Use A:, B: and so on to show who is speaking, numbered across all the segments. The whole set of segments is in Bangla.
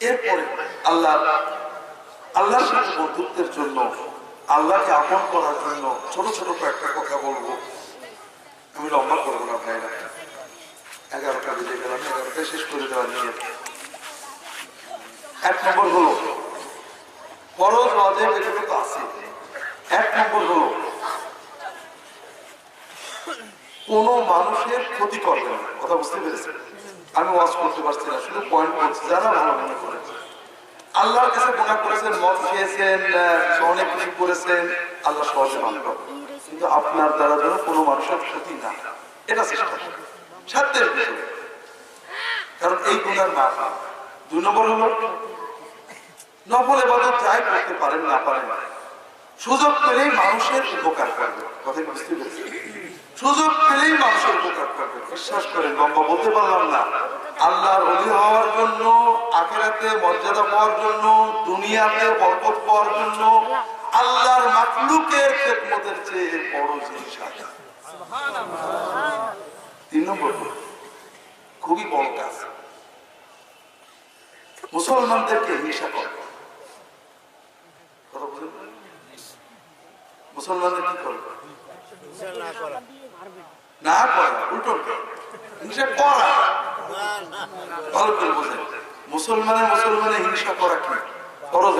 A: এরপরে আল্লাহ, আল্লাহর সাথে বন্ধুত্বের জন্য, আল্লাহকে আপন করার জন্য ছোট ছোট কয়েকটা কথা বলব। আমি লম্বা করব না, ভাইরা। এগারোটা বেজে গেলাম এগারোটা শেষ করে দেওয়া নিয়ে। এক নম্বর হলো, ফরজ ওয়াজিব এগুলো তো আছে। এক নম্বর হলো, কোন মানুষের ক্ষতি করবে না। কথা বুঝতে পেরেছেন? আমি ওয়াজ করতে পারছি না, শুধু পয়েন্ট করছি যারা ভালো মনে করে। আল্লাহর কাছে গুণা করেছেন, মদ খেয়েছেন অনেক কিছু করেছেন, আল্লাহ সহজে করবে কিন্তু আপনার দ্বারা যেন কোনো মানুষের ক্ষতি না এটা চেষ্টা সাধ্যের কারণ এই গুণার মা দুই নম্বর হলো, নফল এবাদত যাই করতে পারেন, না পারেন, সুযোগ পেলেই মানুষের উপকার করবে কথা বুঝতে পেরেছি সুযোগ পেলেই মানুষের উপকার করবে। বিশ্বাস করেন, লম্বা বলতে পারলাম না। আল্লাহর অধীন হওয়ার জন্য, আখেরাতে মর্যাদা পাওয়ার জন্য, দুনিয়াতে বরকত পাওয়ার জন্য, আল্লাহর মাকলুকের খেদমতের চেয়ে বড় জিনিস আছে তিন নম্বর খুবই বড় কাজ। মুসলমানদেরকে হিংসা করে। মুসলমানদের কি করবে না। করা উল্টো হিংসা করা ভালো করে বোঝেন। মুসলমানে মুসলমানে হিংসা করা কি? ফরজ?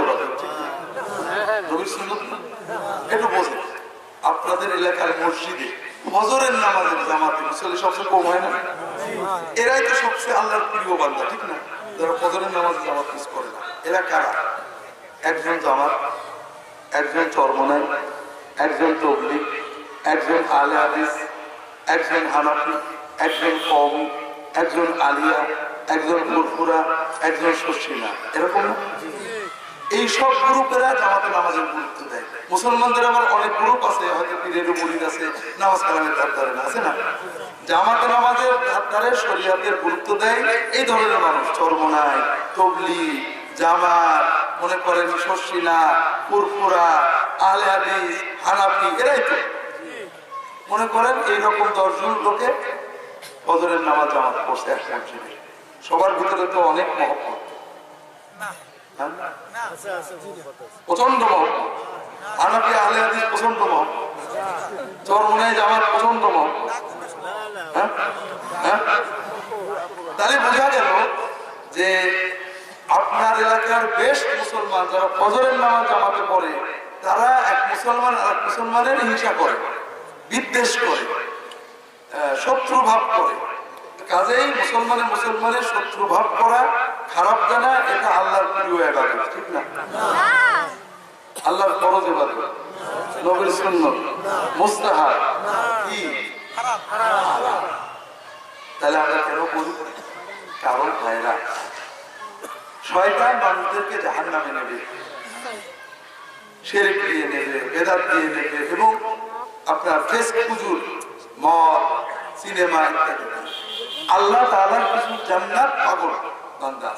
A: একটু বোঝেন। আপনাদের এলাকার মসজিদে ফজরের নামাজের জামাতে মুসল্লি সবচেয়ে কম হয় না? এরাই তো সবচেয়ে আল্লাহর প্রিয় বান্দা, ঠিক না? যারা হজরের নামাজ জামাত মিস করে না। এরা কারা? একজন জামাত, একজন চরমনাই, একজন তবলিক একজন আলে হাদিস একজন হানাফি, একজন কওমি, একজন আলিয়া, একজন ফুরফুরা একজন শশিনা এরকম এই সব গ্রুপেরা জামাতে নামাজের গুরুত্ব দেয়। মুসলমানদের আবার অনেক গ্রুপ আছে, হয়তো পীরের মুরিদ আছে, নামাজ কালামের ধার ধারে না, আছে না? জামাতে নামাজের ধার ধারে শরিয়াতের গুরুত্ব দেয়, এই ধরনের মানুষ, চরমনাই, তবলি, জামাত, মনে করেন শশিনা ফুরফুরা আলে হাদিস, হানাফি, এরাই তো। মনে করেন এইরকম দশজন লোকে বদরের নামাজ জামাত পড়ছে এক মসজিদে সবার ভিতরে তো অনেক মহব্বত হ্যাঁ? প্রচণ্ড মহব্বত প্রচণ্ড মহব্বত চরমনাই জামাত প্রচণ্ড মহব্বত হ্যাঁ? হ্যাঁ? তাহলে বোঝা গেল যে আপনার এলাকার বেশ মুসলমান যারা ফজরের নামাজ জামাতে পড়ে, তারা এক মুসলমান আর এক মুসলমানের হিংসা করে বিদ্বেষ করে শত্রু ভাব করে। কাজেই মুসলমানে মুসলমানের শত্রু ভাব করা খারাপ জানা, এটা আল্লাহর প্রিয় এবাদত ঠিক না? আল্লাহর ফরজ এবাদত নবীর সুন্নত। মুস্তাহাব। কি? তাহলে আমরা কেন বলি? কারণ ভাইরা, শয়তান মানুষদেরকে জাহান নামে নেবে, শেরেক দিয়ে নেবে, বেদাত দিয়ে নেবে, এবং আপনার ফেস পুজুর মদ, সিনেমা ইত্যাদি। আল্লাহ তাআলার কিছু জান্নাত পাগল বান্দা।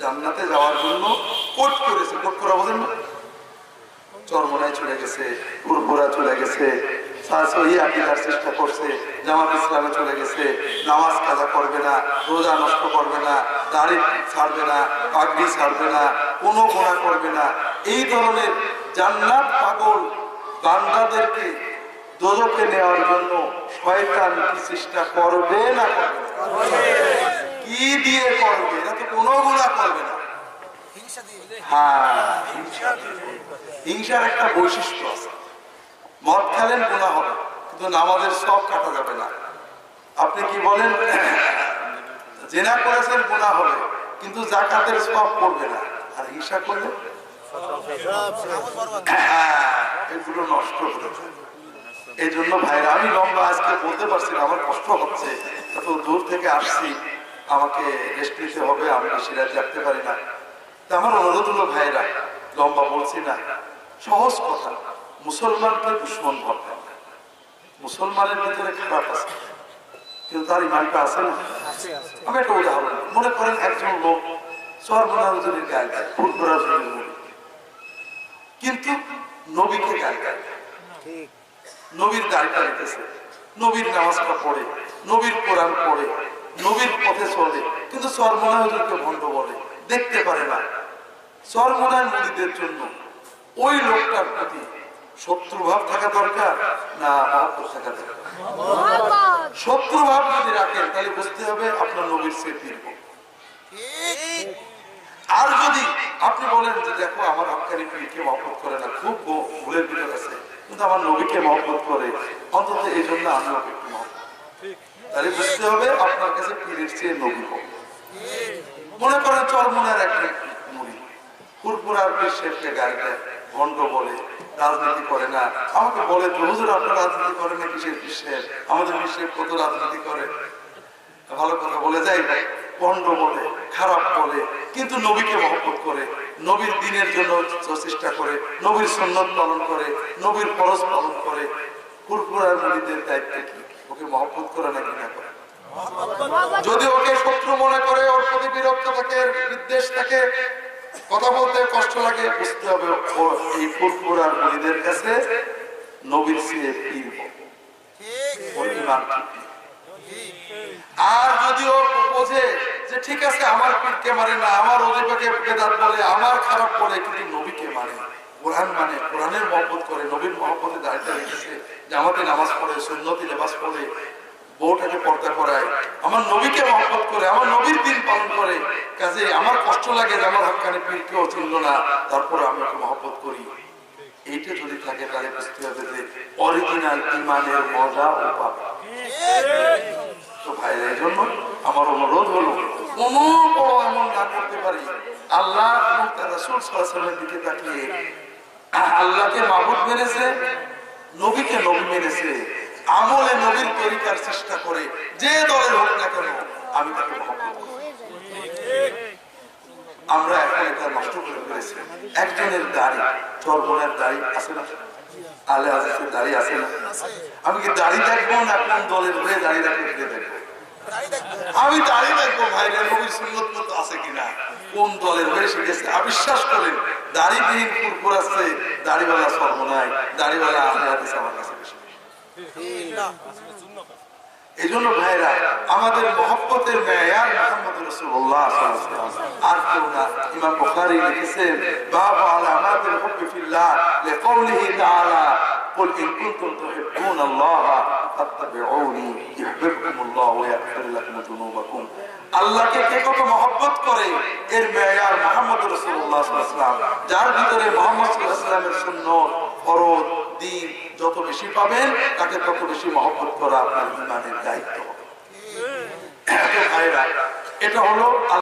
A: জান্নাতে যাওয়ার জন্য কোট করেছে। কোট করা বোঝেন না? চরমনায় চলে গেছে পুরপুরা চলে গেছে চেষ্টা করছে, জামাত ইসলামে চলে গেছে, নামাজ কাজা করবে না, রোজা নষ্ট করবে না, দাড়ি ছাড়বে না, পাগড়ি ছাড়বে না, কোনো গোনা করবে না। এই ধরনের জান্নাত পাগল বান্দাদেরকে দোজকে নেওয়ার জন্য শয়তান চেষ্টা করবে না কি দিয়ে করবে? এটা তো কোনো গুণা করবে না। হ্যাঁ হিংসা হিংসার একটা বৈশিষ্ট্য আছে। মদ খেলেন গুণা হবে। কিন্তু নামাজের সব কাটা যাবে না। আপনি কি বলেন? জেনা করেছেন গুণা হবে। কিন্তু জাকাতের সব করবে না। আর হিংসা করলে? হ্যাঁ, এগুলো নষ্ট হতে এই জন্য ভাইরা আমি লম্বা আজকে বলতে পারছি না আমার কষ্ট হচ্ছে। এত দূর থেকে আসছি আমাকে রেস্ট নিতে হবে আমি রাত রাখতে পারি না। তা আমার অনুরোধ হলো ভাইরা লম্বা বলছি না সহজ কথা মুসলমানকে দুশ্মন ভাববেন মুসলমানের ভিতরে খারাপ আছে কিন্তু তার ইমানটা আছে না? আমি একটা উদাহরণ মনে করেন একজন লোক সর্বনাজনের গায়ে গায় মুড়ি কিন্তু নবীকে গায়ে গায়। নবীর গাড়িটা রেখেছে নবীর নামাজটা পড়ে, নবীর কোরআন পড়ে, নবীর পথে চলে। কিন্তু সর্বনাজনকে ভণ্ড বলে, দেখতে পারে না। সর্বদাই মুড়িদের জন্য ওই লোকটার প্রতি শত্রুভাব থাকা দরকার না মহব্বত থাকা দরকার? শত্রুভাব যদি রাখেন, তাহলে বুঝতে হবে আপনার নবীর সে আর যদি আপনি বলেন যে, দেখো, আমার হকানি পীরকে মহব্বত করে না, খুব ভুলের ভিতর আছে। কিন্তু আমার নবীকে মহব্বত করে। অন্তত এই জন্য আমি তাহলে বুঝতে হবে আপনার কাছে পীরের চেয়ে নবী মনে করেন চরমনের একটা মুড়ি ভণ্ড বলে, রাজনীতি করে না। আমাকে বলে, তো হুজুর আপনার রাজনীতি করে না কিসের বিশ্বের আমাদের বিশ্বের কত রাজনীতি করে? ভালো কথা বলে যাই। ভাই পণ্ড বলে খারাপ বলে কিন্তু নবীকে মহব্বত করে নবীর দিনের জন্য চেষ্টা করে নবীর সন্ন্যত পালন করে নবীর ফরজ পালন করে কুরকুরার মুড়িদের দায়িত্ব কি? ওকে মহব্বত করে নাকি না করে? যদি ওকে শত্রু মনে করে ওর প্রতি বিরক্ত থাকে বিদ্বেষ থাকে কথা বলতে কষ্ট লাগে বুঝতে হবে এই ফুরফুরার মুড়িদের কাছে নবীর চেয়ে পীর ওর ইমান ঠিক। আর যদি ও বোঝে যে ঠিক আছে, আমার পীরকে মানে না, আমার অজিবাকে বেদাত বলে, আমার খারাপ বলে কিন্তু নবীকে মানে কোরআন মানে কোরআনের মহব্বত করে, নবীর মহব্বতে দাঁড়িয়ে রেখেছে নামাজ পড়ে পড়ে, বউটাকে পর্দা করায়, আমার নবীকে মহব্বত করে, আমার নবীর দিন পালন করে। কাজে আমার কষ্ট লাগে যে আমার হকানি পীরকেও চিনল না, তারপরে আমি ওকে মহব্বত করি। এইটা যদি থাকে, তাহলে বুঝতে হবে যে অরিজিনাল ইমানের মজা ও পাবে তো ভাইরা, এই জন্য আমার অনুরোধ হলো, কোন এমন না করতে পারি। আল্লাহ রাসূল দিকে তাকিয়ে আল্লাহকে মাবুদ মেনেছে নবীকে নবী মেনেছে আমলে নবীর তরিকার চেষ্টা করে, যে দলের হোক না কেন, আমি তাকে আমরা এখন নষ্ট করে ফেলেছি। একজনের দাড়ি চর্বনের দাড়ি আছে না? আলে আজিজের দাড়ি আছে না? আমি কি দাড়ি দেখব না কোন দলের হয়ে দাড়ি রাখতে দেখব। আমি দাড়ি দেখব ভাইরা নবীর সুন্নত মতো আছে কিনা কোন দলের হয়ে শিখেছে অবিশ্বাস করেন, দাড়িবিহীন কুরকুর আছে, দাড়িওয়ালা সর্বনাই দাড়িওয়ালা আলে হাদিস আমার কাছে এই জন্য ভাইরা, আমাদের মহব্বতের মেয়ার মোহাম্মদ রসুল্লাহ আর কেউ না ইমাম বুখারী লিখেছেন বাবা আলামাতুল হুব্বি ফিল্লাহ লিকাউলিহি তাআলা قل إن كنتم تحبون الله فاتبعوني يحببكم الله ويغفر لكم ذنوبكم আল্লাহকে কে কত মহব্বত করে এর মেয়ার মোহাম্মদ রসুল্লাহ সাল্লাম যার ভিতরে মোহাম্মদ সাল্লাহামের সুন্নত ফরজ দিন যত বেশি পাবেন তাকে তত বেশি মহব্বত করা আপনার ইমানের দায়িত্ব হবে। এত ভাইরা, এটা হলো